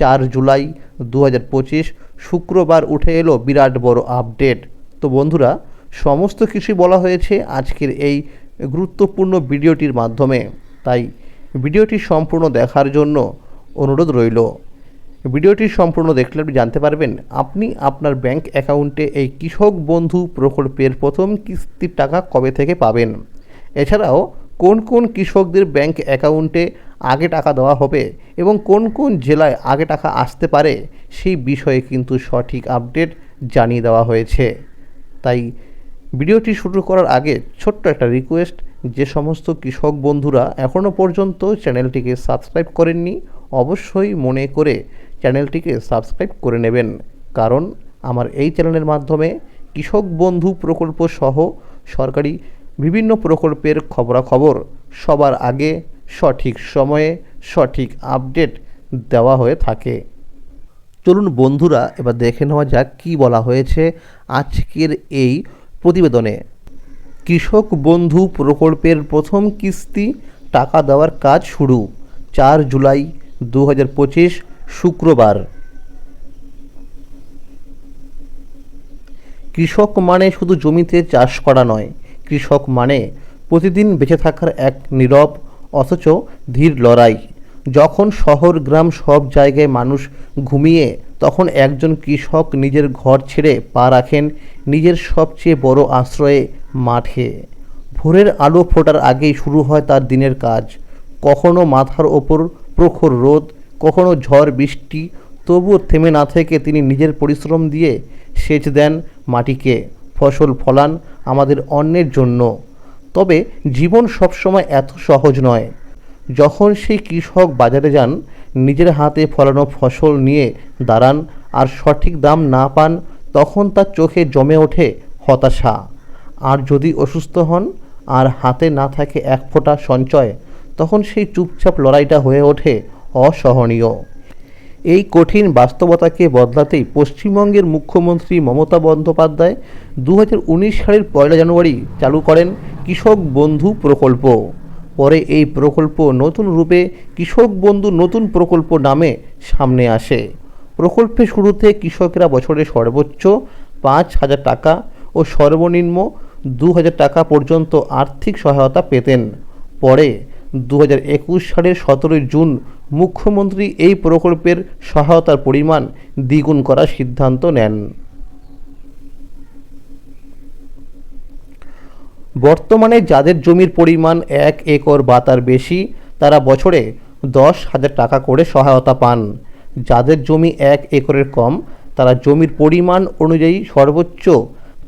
চার জুলাই দু হাজার পঁচিশ শুক্রবার উঠে এলো বিরাট বড় আপডেট। তো বন্ধুরা, সমস্ত কিছুই বলা হয়েছে আজকের এই গুরুত্বপূর্ণ ভিডিওটির মাধ্যমে। তাই ভিডিওটি সম্পূর্ণ দেখার জন্য অনুরোধ রইল। ভিডিওটি সম্পূর্ণ দেখলে আপনি জানতে পারবেন, আপনি আপনার ব্যাংক অ্যাকাউন্টে এই কৃষক বন্ধু প্রকল্পের প্রথম কিস্তির টাকা কবে থেকে পাবেন? এছাড়াও কোন কোন কৃষকদের ব্যাংক অ্যাকাউন্টে আগে টাকা দেওয়া হবে এবং কোন কোন জেলায় আগে টাকা আসতে পারে সেই বিষয়ে কিন্তু সঠিক আপডেট জানিয়ে দেওয়া হয়েছে। তাই ভিডিওটি শুরু করার আগে ছোট্ট একটা রিকোয়েস্ট, যে সমস্ত কৃষক বন্ধুরা এখনও পর্যন্ত চ্যানেলটিকে সাবস্ক্রাইব করেননি, অবশ্যই মনে করে চ্যানেলটিকে সাবস্ক্রাইব করে নেবেন। কারণ আমার এই চ্যানেলের মাধ্যমে কৃষক বন্ধু প্রকল্প সহ সরকারি বিভিন্ন প্রকল্পের খবরাখবর সবার আগে সঠিক সময়ে সঠিক আপডেট দেওয়া হয়ে থাকে। চলুন বন্ধুরা, এবার দেখে নেওয়া যাক কী বলা হয়েছে আজকের এই প্রতিবেদনে। কৃষক বন্ধু প্রকল্পের প্রথম কিস্তি, টাকা দেওয়ার কাজ শুরু, চার জুলাই দু হাজার পঁচিশ শুক্রবার। কৃষক মানে শুধু জমিতে চাষ করা নয়, কৃষক মানে প্রতিদিন বেঁচে থাকার এক নীরব অথচ ধীর লড়াই। যখন শহর, গ্রাম সব জায়গায় মানুষ ঘুমিয়ে, তখন একজন কৃষক নিজের ঘর ছেড়ে পা রাখেন নিজের সবচেয়ে বড় আশ্রয়ে, মাঠে। ভোরের আলো ফোটার আগেই শুরু হয় তার দিনের কাজ। কখনো মাথার ওপর প্রখর রোদ, কখনো ঝড় বৃষ্টি, তবুও থেমে না থেকে তিনি নিজের পরিশ্রম দিয়ে সেচ দেন মাটিকে। ফসল ফলান আমাদের অন্যের জন্য। তবে জীবন সবসময় এত সহজ নয়। যখন সেই কৃষক বাজারে যান, নিজের হাতে ফলানো ফসল নিয়ে দাঁড়ান আর সঠিক দাম না পান, তখন তার চোখে জমে ওঠে হতাশা। আর যদি অসুস্থ হন আর হাতে না থাকে এক ফোঁটা সঞ্চয়, তখন সেই চুপচাপ লড়াইটা হয়ে ওঠে অসহনীয়। এই কঠিন বাস্তবতাকে বদলাতেই পশ্চিমবঙ্গের মুখ্যমন্ত্রী মমতা বন্দ্যোপাধ্যায় দু হাজার উনিশ সালের পয়লা জানুয়ারি চালু করেন কৃষক বন্ধু প্রকল্প। পরে এই প্রকল্প নতুন রূপে কৃষক বন্ধু নতুন প্রকল্প নামে সামনে আসে। প্রকল্পের শুরুতে কৃষকরা বছরে সর্বোচ্চ পাঁচ হাজার টাকা ও সর্বনিম্ন দু হাজার টাকা পর্যন্ত আর্থিক সহায়তা পেতেন। পরে দু হাজার একুশ সালের সতেরোই জুন মুখ্যমন্ত্রী এই প্রকল্পের সহায়তার পরিমাণ দ্বিগুণ করার সিদ্ধান্ত নেন। বর্তমানে যাদের জমির পরিমাণ এক একর বা তার বেশি, তারা বছরে দশ হাজার টাকা করে সহায়তা পান। যাদের জমি এক একরের কম, তারা জমির পরিমাণ অনুযায়ী সর্বোচ্চ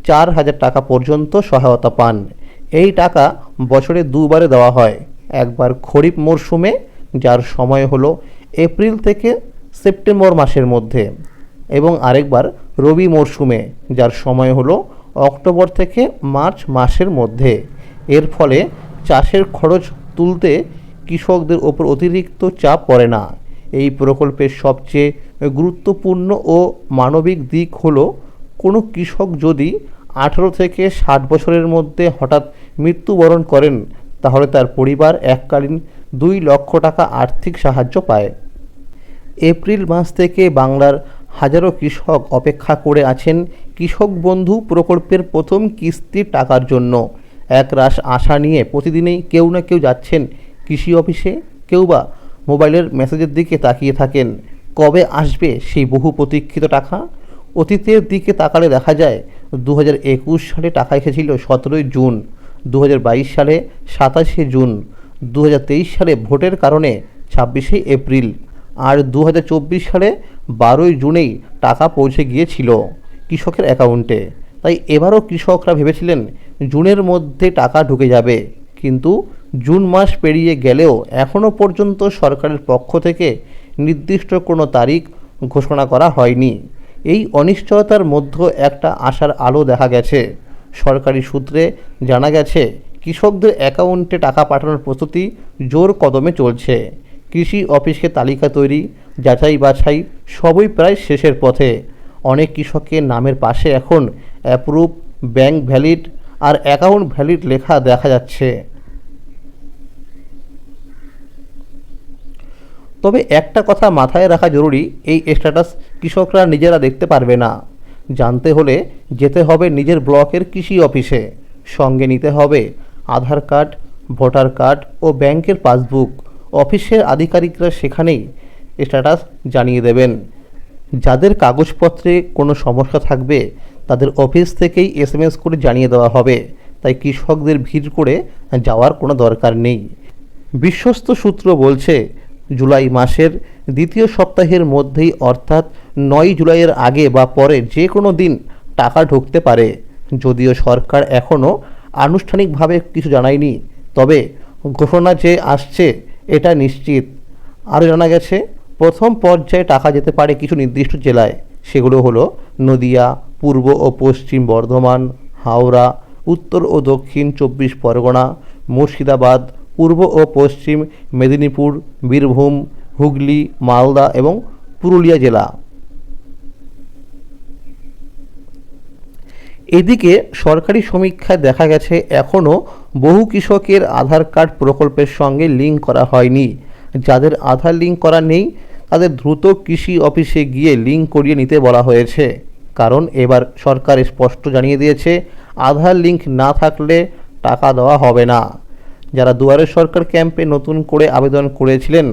চার হাজার টাকা পর্যন্ত সহায়তা পান। এই টাকা বছরে দুবারে দেওয়া হয়। একবার খরিফ মরশুমে, যার সময় হলো এপ্রিল থেকে সেপ্টেম্বর মাসের মধ্যে, এবং আরেকবার রবি মরশুমে, যার সময় হলো অক্টোবর থেকে মার্চ মাসের মধ্যে। এর ফলে চাষের খরচ তুলতে কৃষকদের ওপর অতিরিক্ত চাপ পড়ে না। এই প্রকল্পের সবচেয়ে গুরুত্বপূর্ণ ও মানবিক দিক হল, কোনো কৃষক যদি আঠেরো থেকে ষাট বছরের মধ্যে হঠাৎ মৃত্যুবরণ করেন, তাহলে তার পরিবার এককালীন দুই লক্ষ টাকা আর্থিক সাহায্য পায়। এপ্রিল মাস থেকে বাংলার হাজারো কৃষক অপেক্ষা করে আছেন কৃষক বন্ধু প্রকল্পের প্রথম কিস্তির টাকার জন্য। এক রাশ আশা নিয়ে প্রতিদিনেই কেউ না কেউ যাচ্ছেন কৃষি অফিসে, কেউ বা মোবাইলের মেসেজের দিকে তাকিয়ে থাকেন। কবে আসবে সেই বহু প্রতীক্ষিত টাকা? অতীতের দিকে তাকালে দেখা যায় দু হাজার একুশ সালে টাকা এসেছিল সতেরোই জুন দু হাজার বাইশ সালে সাতাশে জুন দু হাজার তেইশ সালে ভোটের কারণে ছাব্বিশে এপ্রিল। আর দু হাজার চব্বিশ সালে বারোই জুনেই টাকা পৌঁছে গিয়েছিল কৃষকের অ্যাকাউন্টে। তাই এবারও কৃষকরা ভেবেছিলেন জুনের মধ্যে টাকা ঢুকে যাবে। কিন্তু জুন মাস পেরিয়ে গেলেও এখনও পর্যন্ত সরকারের পক্ষ থেকে নির্দিষ্ট কোনো তারিখ ঘোষণা করা হয়নি। এই অনিশ্চয়তার মধ্যে একটা আশার আলো দেখা গেছে। সরকারি সূত্রে জানা গেছে, কৃষকদের অ্যাকাউন্টে টাকা পাঠানোর প্রস্তুতি জোর কদমে চলছে। কৃষি অফিসকে তালিকা তৈরি, যাচাই বাছাই সবই প্রায় শেষের পথে। অনেক কৃষকের নামের পাশে এখন অ্যাপ্রুভ ব্যাংক ভ্যালিড আর অ্যাকাউন্ট ভ্যালিড লেখা দেখা যাচ্ছে। তবে একটা কথা মাথায় রাখা জরুরি, এই স্ট্যাটাস কৃষকরা নিজেরা দেখতে পারবে না। জানতে হলে যেতে হবে নিজের ব্লকের কৃষি অফিসে। সঙ্গে নিতে হবে আধার কার্ড, ভোটার কার্ড ও ব্যাংকের পাসবুক। অফিসের আধিকারিকরা সেখানেই স্ট্যাটাস জানিয়ে দেবেন। যাদের কাগজপত্রে কোনো সমস্যা থাকবে, তাদের অফিস থেকেই এসএমএস করে জানিয়ে দেওয়া হবে। তাই কৃষকদের ভিড় করে যাওয়ার কোনো দরকার নেই। বিশ্বস্ত সূত্র বলছে, জুলাই মাসের দ্বিতীয় সপ্তাহের মধ্যেই অর্থাৎ নয় জুলাইয়ের আগে বা পরে যে কোনো দিন টাকা ঢুকতে পারে। যদিও সরকার এখনও আনুষ্ঠানিকভাবে কিছু জানায়নি, তবে ঘোষণা যে আসছে এটা নিশ্চিত। আরও জানা গেছে, প্রথম পর্যায়ে টাকা যেতে পারে কিছু নির্দিষ্ট জেলায়। সেগুলো হলো নদিয়া, পূর্ব ও পশ্চিম বর্ধমান, হাওড়া, উত্তর ও দক্ষিণ চব্বিশ পরগনা, মুর্শিদাবাদ, পূর্ব ও পশ্চিম মেদিনীপুর, বীরভূম, হুগলি, মালদা এবং পুরুলিয়া জেলা। এদিকে সরকারি সমীক্ষায় দেখা গেছে, এখনও বহু কৃষকের আধার কার্ড প্রকল্পের সঙ্গে লিঙ্ক করা হয়নি। যাদের আধার লিঙ্ক করা নেই, তাদের দ্রুত কৃষি অফিসে গিয়ে লিঙ্ক করিয়ে নিতে বলা হয়েছে। কারণ এবার সরকার স্পষ্ট জানিয়ে দিয়েছে, আধার লিঙ্ক না থাকলে টাকা দেওয়া হবে না। যারা দুয়ারে সরকার ক্যাম্পে নতুন করে আবেদন করেছিলেন,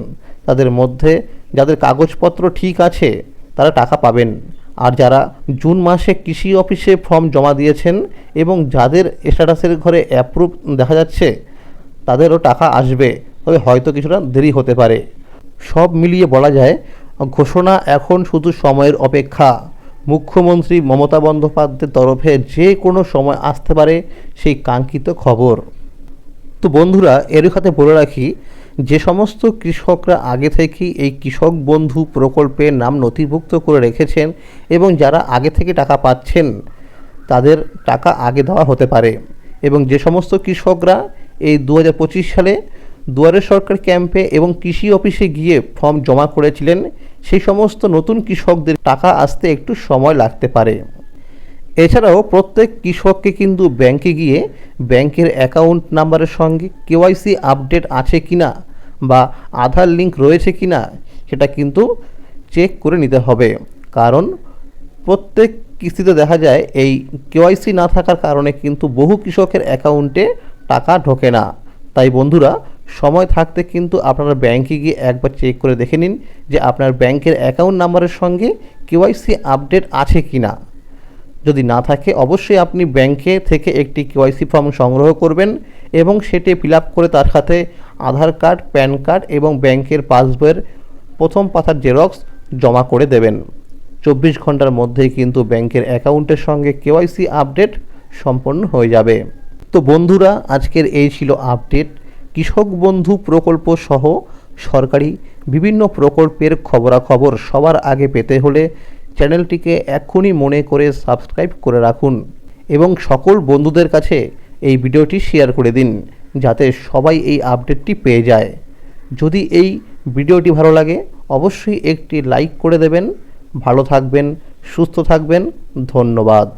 তাদের মধ্যে যাদের কাগজপত্র ঠিক আছে, তারা টাকা পাবেন। আর যারা জুন মাসে কৃষি অফিসে ফর্ম জমা দিয়েছেন এবং যাদের স্ট্যাটাসের ঘরে অ্যাপ্রুভ দেখা যাচ্ছে, তাদেরও টাকা আসবে। তবে হয়তো কিছুটা দেরি হতে পারে। সব মিলিয়ে বলা যায়, ঘোষণা এখন শুধু সময়ের অপেক্ষা। মুখ্যমন্ত্রী মমতা বন্দ্যোপাধ্যায়ের তরফে যে কোনো সময় আসতে পারে সেই কাঙ্ক্ষিত খবর। তো বন্ধুরা এর সাথে বলে রাখি যে সমস্ত কৃষকরা আগে থেকেই এই কৃষক বন্ধু প্রকল্পের নাম নথিভুক্ত করে রেখেছেন এবং যারা আগে থেকে টাকা পাচ্ছেন, তাদের টাকা আগে দেওয়া হতে পারে। এবং যে সমস্ত কৃষকরা এই দু হাজার পঁচিশ সালে দুয়ারে সরকার ক্যাম্পে এবং কৃষি অফিসে গিয়ে ফর্ম জমা করেছিলেন, সেই সমস্ত নতুন কৃষকদের টাকা আসতে একটু সময় লাগতে পারে। এছাড়াও প্রত্যেক কৃষককে কিন্তু ব্যাংকে গিয়ে ব্যাংকের অ্যাকাউন্ট নাম্বারের সঙ্গে কেওয়াইসি আপডেট আছে কি না বা আধার লিঙ্ক রয়েছে কি না সেটা কিন্তু চেক করে নিতে হবে। কারণ প্রত্যেক কিস্তিতে দেখা যায় এই কেওয়াইসি না থাকার কারণে কিন্তু বহু কৃষকের অ্যাকাউন্টে টাকা ঢোকে না। তাই বন্ধুরা, সময় থাকতে কিন্তু আপনারা ব্যাংকে গিয়ে একবার চেক করে দেখে নিন যে আপনার ব্যাংকের অ্যাকাউন্ট নাম্বারের সঙ্গে কেওয়াইসি আপডেট আছে কি না যদি না থাকে, অবশ্যই আপনি ব্যাংকে থেকে একটি কেওয়াইসি ফর্ম সংগ্রহ করবেন এবং সেটি ফিল করে তার সাথে আধার কার্ড, প্যান কার্ড এবং ব্যাংকের পাসবইয়ের প্রথম পাতার জেরক্স জমা করে দেবেন। চব্বিশ ঘণ্টার মধ্যেই কিন্তু ব্যাংকের অ্যাকাউন্টের সঙ্গে কেওয়াইসি আপডেট সম্পন্ন হয়ে যাবে। তো বন্ধুরা, আজকের এই ছিল আপডেট। কৃষক বন্ধু প্রকল্প সহ সরকারি বিভিন্ন প্রকল্পের খবরাখবর সবার আগে পেতে হলে চ্যানেলটিকে এক্ষুনি মনে করে সাবস্ক্রাইব করে রাখুন এবং সকল বন্ধুদের কাছে এই ভিডিওটি শেয়ার করে দিন, যাতে সবাই এই আপডেটটি পেয়ে যায়। যদি এই ভিডিওটি ভালো লাগে, অবশ্যই একটি লাইক করে দেবেন। ভালো থাকবেন, সুস্থ থাকবেন। ধন্যবাদ।